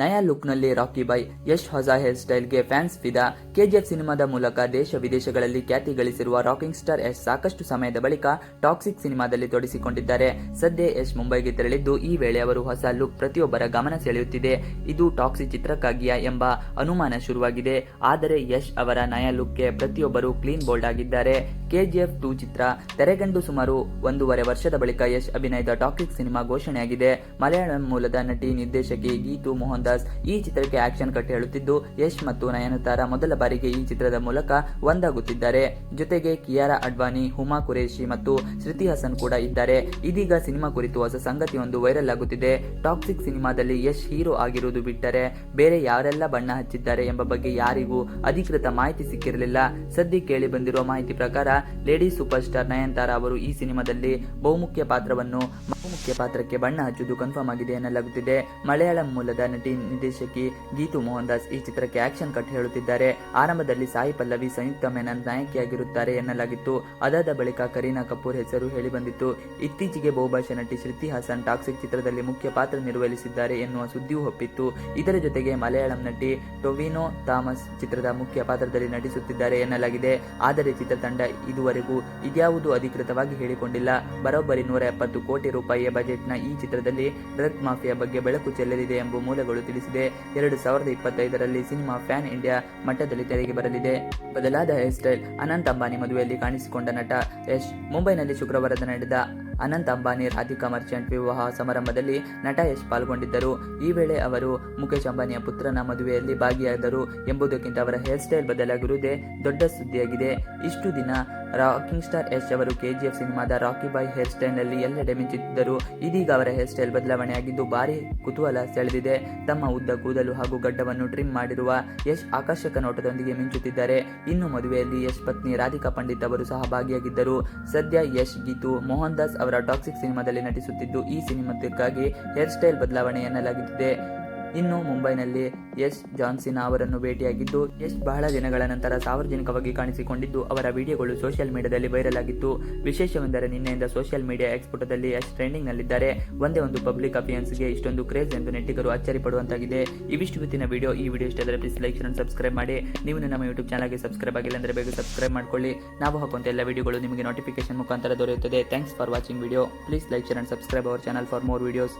ನಯಾ ಲುಕ್ನಲ್ಲಿ Rocky by Yash ಹೊಸ hair ಸ್ಟೈಲ್ಗೆ ಫ್ಯಾನ್ಸ್ ಫಿದಾ. ಕೆಜಿಎಫ್ ಸಿನಿಮಾದ ಮೂಲಕ ದೇಶ ವಿದೇಶಗಳಲ್ಲಿ ಖ್ಯಾತಿ ಗಳಿಸಿರುವ ರಾಕಿಂಗ್ ಸ್ಟಾರ್ ಯಶ್ ಸಾಕಷ್ಟು ಸಮಯದ ಬಳಿಕ ಟಾಕ್ಸಿಕ್ ಸಿನಿಮಾದಲ್ಲಿ ತೊಡಿಸಿಕೊಂಡಿದ್ದಾರೆ ಸದ್ಯ ಯಶ್ ಮುಂಬೈಗೆ ತೆರಳಿದ್ದು, ಈ ವೇಳೆ ಅವರು ಹೊಸ ಲುಕ್ ಪ್ರತಿಯೊಬ್ಬರ ಗಮನ ಸೆಳೆಯುತ್ತಿದೆ. ಇದು ಟಾಕ್ಸಿಕ್ ಚಿತ್ರಕ್ಕಾಗಿಯಾ ಎಂಬ ಅನುಮಾನ ಶುರುವಾಗಿದೆ. ಆದರೆ ಯಶ್ ಅವರ ನಯಾ ಲುಕ್ಗೆ ಪ್ರತಿಯೊಬ್ಬರು ಕ್ಲೀನ್ ಬೋಲ್ಡ್ ಆಗಿದ್ದಾರೆ. ಕೆಜಿಎಫ್ ಟೂ ಚಿತ್ರ ತೆರೆಗಂಡು ಸುಮಾರು ಒಂದೂವರೆ ವರ್ಷದ ಬಳಿಕ ಯಶ್ ಅಭಿನಯದ ಟಾಕ್ಸಿಕ್ ಸಿನಿಮಾ ಘೋಷಣೆಯಾಗಿದೆ. ಮಲಯಾಳಂ ಮೂಲದ ನಟಿ ನಿರ್ದೇಶಕಿ ಗೀತು ಮೋಹನ್ ಈ ಚಿತ್ರಕ್ಕೆ ಆಕ್ಷನ್ ಕಟ್ ಹೇಳುತ್ತಿದ್ದು, ಯಶ್ ಮತ್ತು ನಯನತಾರ ಮೊದಲ ಬಾರಿಗೆ ಈ ಚಿತ್ರದ ಮೂಲಕ ಒಂದಾಗುತ್ತಿದ್ದಾರೆ. ಜೊತೆಗೆ ಕಿಯಾರಾ ಅಡ್ವಾನಿ ಹುಮಾ ಕುರೇಶಿ ಮತ್ತು ಶ್ರುತಿ ಹಸನ್ ಕೂಡ ಇದ್ದಾರೆ. ಇದೀಗ ಸಿನಿಮಾ ಕುರಿತು ಹೊಸ ಸಂಗತಿಯೊಂದು ವೈರಲ್ ಆಗುತ್ತಿದೆ. ಟಾಕ್ಸಿಕ್ ಸಿನಿಮಾದಲ್ಲಿ ಯಶ್ ಹೀರೋ ಆಗಿರುವುದು ಬಿಟ್ಟರೆ ಬೇರೆ ಯಾರೆಲ್ಲ ಬಣ್ಣ ಹಚ್ಚಿದ್ದಾರೆ ಎಂಬ ಬಗ್ಗೆ ಯಾರಿಗೂ ಅಧಿಕೃತ ಮಾಹಿತಿ ಸಿಕ್ಕಿರಲಿಲ್ಲ. ಸದ್ಯ ಕೇಳಿ ಬಂದಿರುವ ಮಾಹಿತಿ ಪ್ರಕಾರ, ಲೇಡಿ ಸೂಪರ್ ಸ್ಟಾರ್ ನಯನತಾರ ಅವರು ಈ ಸಿನಿಮಾದಲ್ಲಿ ಬಹುಮುಖ್ಯ ಪಾತ್ರವನ್ನು ಬಹುಮುಖ್ಯ ಪಾತ್ರಕ್ಕೆ ಬಣ್ಣ ಹಚ್ಚುವುದು ಕನ್ಫರ್ಮ್ ಆಗಿದೆ ಎನ್ನಲಾಗುತ್ತಿದೆ. ಮಲಯಾಳಂ ಮೂಲದ ನಟಿ ನಿರ್ದೇಶಕಿ ಗೀತು ಮೋಹನ್ ದಾಸ್ ಈ ಚಿತ್ರಕ್ಕೆ ಆಕ್ಷನ್ ಕಟ್ ಹೇಳುತ್ತಿದ್ದಾರೆ. ಆರಂಭದಲ್ಲಿ ಸಾಯಿ ಪಲ್ಲವಿ, ಸಂಯುಕ್ತ ಮೆನನ್ ನಾಯಕಿಯಾಗಿರುತ್ತಾರೆ ಎನ್ನಲಾಗಿತ್ತು. ಅದಾದ ಬಳಿಕ ಕರೀನಾ ಕಪೂರ್ ಹೆಸರು ಹೇಳಿ ಬಂದಿತ್ತು ಇತ್ತೀಚೆಗೆ ಬಹುಭಾಷಾ ನಟಿ ಶ್ರುತಿ ಹಾಸನ್ ಟಾಕ್ಸಿಕ್ ಚಿತ್ರದಲ್ಲಿ ಮುಖ್ಯ ಪಾತ್ರ ನಿರ್ವಹಿಸಿದ್ದಾರೆ ಎನ್ನುವ ಸುದ್ದಿಯೂ ಹೊಪ್ಪಿತ್ತು. ಇದರ ಜೊತೆಗೆ ಮಲಯಾಳಂ ನಟಿ ಟೊವಿನೋ ಥಾಮಸ್ ಚಿತ್ರದ ಮುಖ್ಯ ಪಾತ್ರದಲ್ಲಿ ನಟಿಸುತ್ತಿದ್ದಾರೆ ಎನ್ನಲಾಗಿದೆ. ಆದರೆ ಚಿತ್ರತಂಡ ಇದುವರೆಗೂ ಇದ್ಯಾವುದೂ ಅಧಿಕೃತವಾಗಿ ಹೇಳಿಕೊಂಡಿಲ್ಲ. ಬರೋಬ್ಬರಿ ನೂರ ಎಪ್ಪತ್ತು ಕೋಟಿ ರೂಪಾಯಿಯ ಬಜೆಟ್ನ ಈ ಚಿತ್ರದಲ್ಲಿ ಡ್ರಗ್ ಮಾಫಿಯಾ ಬಗ್ಗೆ ಬೆಳಕು ಚೆಲ್ಲಲಿದೆ ಎಂಬ ಮೂಲಗಳು ತಿಳಿಸಿದೆ. ಎರಡು ಸಾವಿರದ ಇಪ್ಪತ್ತೈದರಲ್ಲಿ ಸಿನಿಮಾ ಫ್ಯಾನ್ ಇಂಡಿಯಾ ಮಟ್ಟದಲ್ಲಿ ತೆರೆಗೆ ಬರಲಿದೆ. ಬದಲಾದ ಹೇರ್ ಸ್ಟೈಲ್ ಅನಂತ್ ಅಂಬಾನಿ ಮದುವೆಯಲ್ಲಿ ಕಾಣಿಸಿಕೊಂಡ ನಟ ಯಶ್ ಮುಂಬೈನಲ್ಲಿ ಶುಕ್ರವಾರದ ನಡೆದ ಅನಂತ್ ಅಂಬಾನಿ, ರಾಧಿಕಾ ಮರ್ಚೆಂಟ್ ವಿವಾಹ ಸಮಾರಂಭದಲ್ಲಿ ನಟ ಯಶ್ ಪಾಲ್ಗೊಂಡಿದ್ದರು. ಈ ವೇಳೆ ಅವರು ಮುಖೇಶ್ ಅಂಬಾನಿಯ ಪುತ್ರನ ಮದುವೆಯಲ್ಲಿ ಭಾಗಿಯಾದರು ಎಂಬುದಕ್ಕಿಂತ ಅವರ ಹೇರ್ ಸ್ಟೈಲ್ ಬದಲಾಗಿರುವುದೇ ದೊಡ್ಡ ಸುದ್ದಿಯಾಗಿದೆ. ಇಷ್ಟು ದಿನ ರಾಕಿಂಗ್ ಸ್ಟಾರ್ ಯಶ್ ಅವರು ಕೆಜಿಎಫ್ ಸಿನಿಮಾದ ರಾಕಿ ಬಾಯ್ ಹೇರ್ ಸ್ಟೈಲ್ನಲ್ಲಿ ಎಲ್ಲೆಡೆ ಮಿಂಚುತ್ತಿದ್ದರು ಇದೀಗ ಅವರ ಹೇರ್ ಸ್ಟೈಲ್ ಬದಲಾವಣೆಯಾಗಿದ್ದು ಭಾರಿ ಕುತೂಹಲ ಸೆಳೆದಿದೆ. ತಮ್ಮ ಉದ್ದ, ಕೂದಲು ಹಾಗೂ ಗಡ್ಡವನ್ನು ಟ್ರಿಮ್ ಮಾಡಿರುವ ಯಶ್ ಆಕರ್ಷಕ ನೋಟದೊಂದಿಗೆ ಮಿಂಚುತ್ತಿದ್ದಾರೆ. ಇನ್ನು ಮದುವೆಯಲ್ಲಿ ಯಶ್ ಪತ್ನಿ ರಾಧಿಕಾ ಪಂಡಿತ್ ಅವರು ಸಹ ಭಾಗಿಯಾಗಿದ್ದರು ಸದ್ಯ ಯಶ್ ಗೀತು ಮೋಹನ್ ದಾಸ್ ಅವರ ಟಾಕ್ಸಿಕ್ ಸಿನಿಮಾದಲ್ಲಿ ನಟಿಸುತ್ತಿದ್ದು ಈ ಸಿನಿಮಾಕ್ಕಾಗಿ ಹೇರ್ ಸ್ಟೈಲ್ ಬದಲಾವಣೆ ಎನ್ನಲಾಗುತ್ತಿದೆ ಇನ್ನು ಮುಂಬೈನಲ್ಲಿ ಯಶ್ ಜಾನ್ಸಿನ್ ಅವರನ್ನು ಭೇಟಿಯಾಗಿದ್ದು ಯಶ್ ಬಹಳ ದಿನಗಳ ನಂತರ ಸಾರ್ವಜನಿಕವಾಗಿ ಕಾಣಿಸಿಕೊಂಡಿದ್ದು, ಅವರ ವಿಡಿಯೋಗಳು ಸೋಷಿಯಲ್ ಮೀಡಿಯಾದಲ್ಲಿ ವೈರಲ್ ಆಗಿತ್ತು ವಿಶೇಷವೆಂದರೆ ನಿನ್ನೆಯಿಂದ ಸೋಷಿಯಲ್ ಮೀಡಿಯಾ ಎಕ್ಸ್ಪೋಟದಲ್ಲಿ ಯಶ್ ಟ್ರೆಂಡಿಂಗ್ ನಲ್ಲಿದ್ದಾರೆ ಒಂದೇ ಒಂದು ಪಬ್ಲಿಕ್ ಅಪಿಯನ್ಸ್ಗೆ ಇಷ್ಟೊಂದು ಕ್ರೇಜ್ ಎಂದು ನೆಟ್ಟಿಗರು ಅಚ್ಚರಿ ಪಡುವಂತಾಗಿದೆ ಇವಿಷ್ಟು ಗೊತ್ತಿನ ವಿಡಿಯೋ. ಈ ವಿಡಿಯೋ ಇಷ್ಟಾದರೆ ಪ್ಲೀಸ್ ಲೈಕ್ and ಸಬ್ಸ್ಕ್ರೈಬ್ ಮಾಡಿ. ನೀವು ನಮ್ಮ ಯೂಟ್ಯೂಬ್ ಚಾನಲ್ಗೆ ಸಬ್ಸ್ಕ್ರೈಬ್ ಆಗಿಲ್ಲ ಅಂದರೆ ಬೇಗ ಸಬ್ಸ್ಕ್ರೈಬ್ ಮಾಡ್ಕೊಳ್ಳಿ. ನಾವು ಹಾಕುವಂತ ಎಲ್ಲ ವಿಡಿಯೋಗಳು ನಿಮಗೆ ನೋಟಿಫಿಕೇಶನ್ ಮುಖಾಂತರ ದೊರೆಯುತ್ತದೆ. Thanks for watching video please like and subscribe our channel for more videos